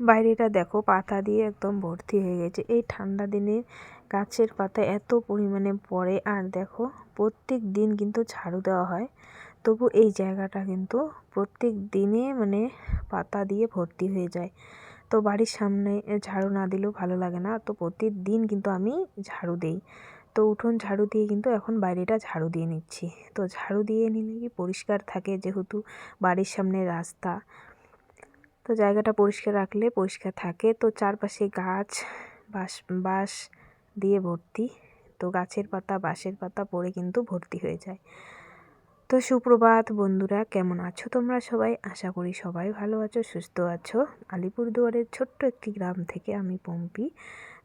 বাইরেটা দেখো, পাতা দিয়ে একদম ভর্তি হয়ে গেছে। এই ঠান্ডা দিনে গাছের পাতা এত পরিমাণে পড়ে, আর দেখো, প্রত্যেক দিন কিন্তু ঝাড়ু দেওয়া হয়। তবু এই জায়গাটা কিন্তু প্রত্যেক দিনে মানে পাতা দিয়ে ভর্তি হয়ে যায়। তো বাড়ির সামনে ঝাড়ু না দিলেও ভালো লাগে না। তো প্রতিদিন কিন্তু আমি ঝাড়ু দিই। তো উঠোন ঝাড়ু দিয়ে কিন্তু এখন বাইরেটা ঝাড়ু দিয়ে নিচ্ছি। তো ঝাড়ু দিয়ে নিলে কি পরিষ্কার থাকে? যেহেতু বাড়ির সামনে রাস্তা তো জায়গাটা পরিষ্কার রাখলে পরিষ্কার থাকে। তো চারপাশে গাছ, বাঁশ বাঁশ দিয়ে ভর্তি। তো গাছের পাতা, বাঁশের পাতা পড়ে কিন্তু ভর্তি হয়ে যায়। তো সুপ্রভাত বন্ধুরা, কেমন আছো তোমরা সবাই? আশা করি সবাই ভালো আছো, সুস্থ আছো। আলিপুরদুয়ারের ছোট্ট একটি গ্রাম থেকে আমি পম্পি।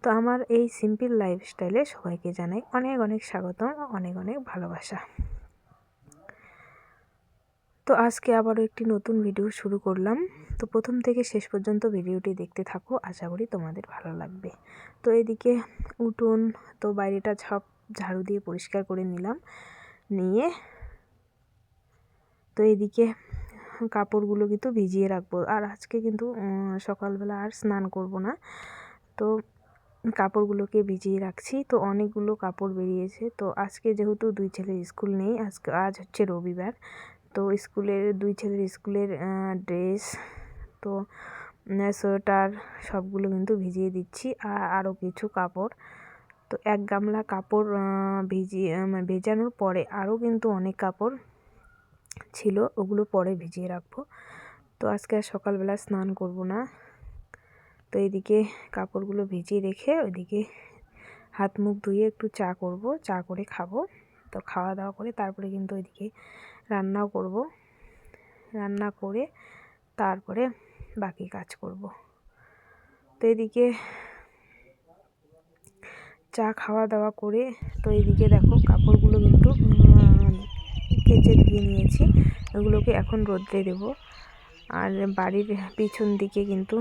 তো আমার এই সিম্পল লাইফস্টাইলে সবাইকে জানাই অনেক অনেক স্বাগতম, অনেক অনেক ভালোবাসা। তো আজকে আবারও একটি নতুন ভিডিও শুরু করলাম। তো প্রথম থেকে শেষ পর্যন্ত ভিডিওটি দেখতে থাকো, আশা করি তোমাদের ভালো লাগবে। তো এদিকে উঠোন, তো বাইরেটা সব ঝাড়ু দিয়ে পরিষ্কার করে নিলাম। নিয়ে তো এদিকে কাপড়গুলো কিন্তু ভিজিয়ে রাখব। আর আজকে কিন্তু সকালবেলা আর স্নান করব না। তো কাপড়গুলোকে ভিজিয়ে রাখছি। তো অনেকগুলো কাপড় বেরিয়েছে। তো আজকে যেহেতু দুই ছেলের স্কুল নেই, আজকে, আজ হচ্ছে রবিবার। তো স্কুলের, দুই ছেলের স্কুলের ড্রেস তো সোয়েটার সবগুলো কিন্তু ভিজিয়ে দিচ্ছি। আর আরও কিছু কাপড়। তো এক গামলা কাপড় ভিজিয়ে ভেজানোর পরে আরও কিন্তু অনেক কাপড় ছিল, ওগুলো পরে ভিজিয়ে রাখব। তো আজকে আর সকালবেলা স্নান করব না। তো এদিকে কাপড়গুলো ভিজিয়ে রেখে ওইদিকে হাত মুখ ধুয়ে একটু চা করব, চা করে খাব। তো খাওয়া দাওয়া করে তারপরে কিন্তু ওইদিকে রান্নাও করব। রান্না করে তারপরে বাকি কাজ করব। তো এদিকে চা খাওয়া দাওয়া করে তো এদিকে দেখো কাপড়গুলো কিন্তু কেচে ধুয়ে নিয়েছি। ওগুলোকে এখন রোদ্রে দেব। আর বাড়ির পিছন দিকে কিন্তু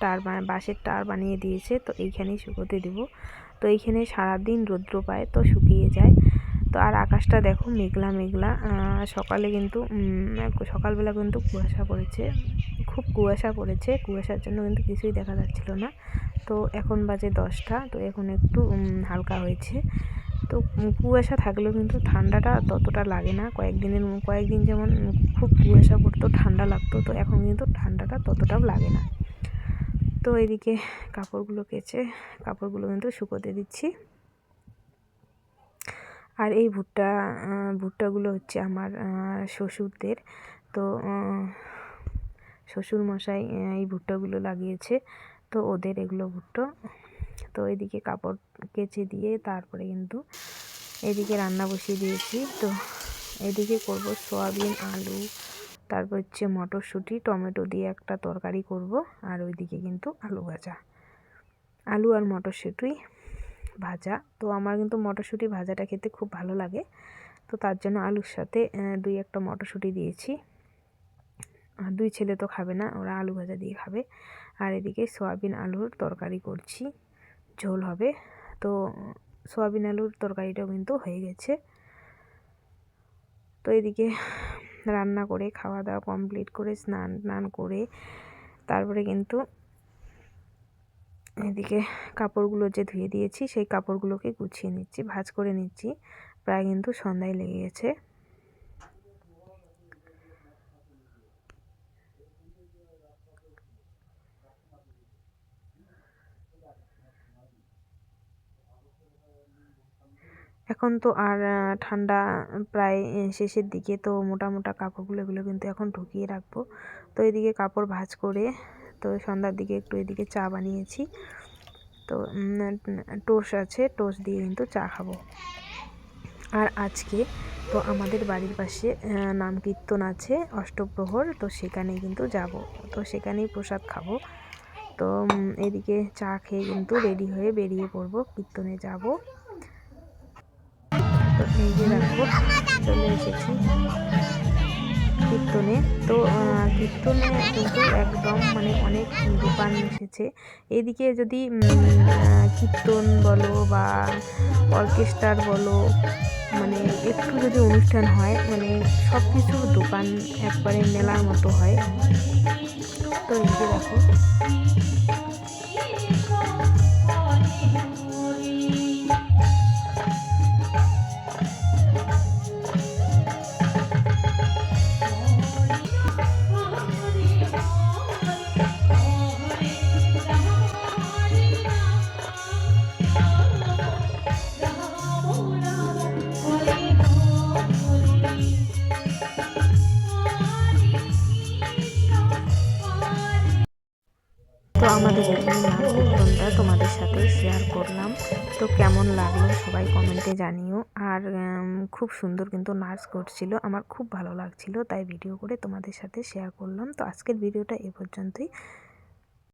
টার বাঁশের টার বানিয়ে দিয়েছে। তো এইখানেই শুকোতে দেব। তো এইখানে সারাদিন রৌদ্র পায়, তো শুকিয়ে যায়। তো আর আকাশটা দেখো মেঘলা মেঘলা। সকালে কিন্তু সকালবেলা কিন্তু কুয়াশা পড়েছে। খুব কুয়াশা পড়েছে। কুয়াশার জন্য কিন্তু কিছুই দেখা যাচ্ছিল না। তো এখন বাজে দশটা। তো এখন একটু হালকা হয়েছে। তো কুয়াশা থাকলেও কিন্তু ঠান্ডাটা ততটা লাগে না। কয়েকদিনের, কয়েকদিন যেমন খুব কুয়াশা পড়তো, ঠান্ডা লাগতো, তো এখন কিন্তু ঠান্ডাটা ততটাও লাগে না। তো এদিকে কাপড়গুলো কেচে, কাপড়গুলো কিন্তু শুকোতে দিচ্ছি। আর এই ভুট্টা ভুট্টাগুলো হচ্ছে আমার শ্বশুরদের। তো শ্বশুর মশাই এই ভুট্টাগুলো লাগিয়েছে। তো ওদের এগুলো ভুট্টো। তো এদিকে কাপড় কেচে দিয়ে তারপরে কিন্তু এদিকে রান্না বসিয়ে দিয়েছি। তো এদিকে করব সয়াবিন, আলু, তারপর হচ্ছে মটরশুঁটি, টমেটো দিয়ে একটা তরকারি করব। আর ওইদিকে কিন্তু আলু ভাজা। আলু আর মটরশুঁটি ভাজা। তো আমার কিন্তু মটরশুঁটি ভাজাটা খেতে খুব ভালো লাগে। তো তার জন্য আলুর সাথে দুই একটা মটরশুঁটি দিয়েছি। দুই ছেলে তো খাবে না, ওরা আলু ভাজা দিয়ে খাবে। আর এদিকে সয়াবিন আলুর তরকারি করছি। ঝোল হবে। তো সয়াবিন আলুর তরকারিটাও কিন্তু হয়ে গেছে। তো এদিকে রান্না করে, খাওয়া দাওয়া কমপ্লিট করে স্নান টান করে, তারপরে কিন্তু এদিকে কাপড়গুলো যে ধুয়ে দিয়েছি, সেই কাপড়গুলোকে গুছিয়ে নিচ্ছি, ভাজ করে নিচ্ছি। প্রায় কিন্তু সন্ধ্যায় লেগে গেছে। এখন তো আর ঠান্ডা প্রায় শেষের দিকে, তো মোটা মোটা কাপড়গুলো এগুলো কিন্তু এখন ঢুকিয়ে রাখব। তো এদিকে কাপড় ভাজ করে তো সন্ধ্যার দিকে একটু এদিকে চা বানিয়েছি। তো টোস আছে টোস দিয়ে কিন্তু চা খাব। আর আজকে তো আমাদের বাড়ির পাশে নাম কীর্তন আছে, অষ্টপ্রহর, তো সেখানে কিন্তু যাব। তো সেখানেই প্রসাদ খাব। তো এদিকে চা খেয়ে কিন্তু রেডি হয়ে বেরিয়ে পড়ব, কীর্তনে যাব। তো এই যে দেখো, চলে এসেছি। কীর্তনে। তো কীর্তনে কিন্তু একদম মানে অনেক দোকান এসেছে। এদিকে যদি কীর্তন বলো বা অর্কেস্ট্রার বলো মানে একটু যদি অনুষ্ঠান হয় মানে সব কিছুর দোকান একবারে মেলার মতো হয়। তো এই দেখো। তো কেমন লাগল সবাই কমেন্টে জানিও। আর খুব সুন্দর কিন্তু নাচ করছিল, আমার খুব ভালো লাগছিল, তাই ভিডিও করে তোমাদের সাথে শেয়ার করলাম। তো আজকের ভিডিওটা এ পর্যন্তই।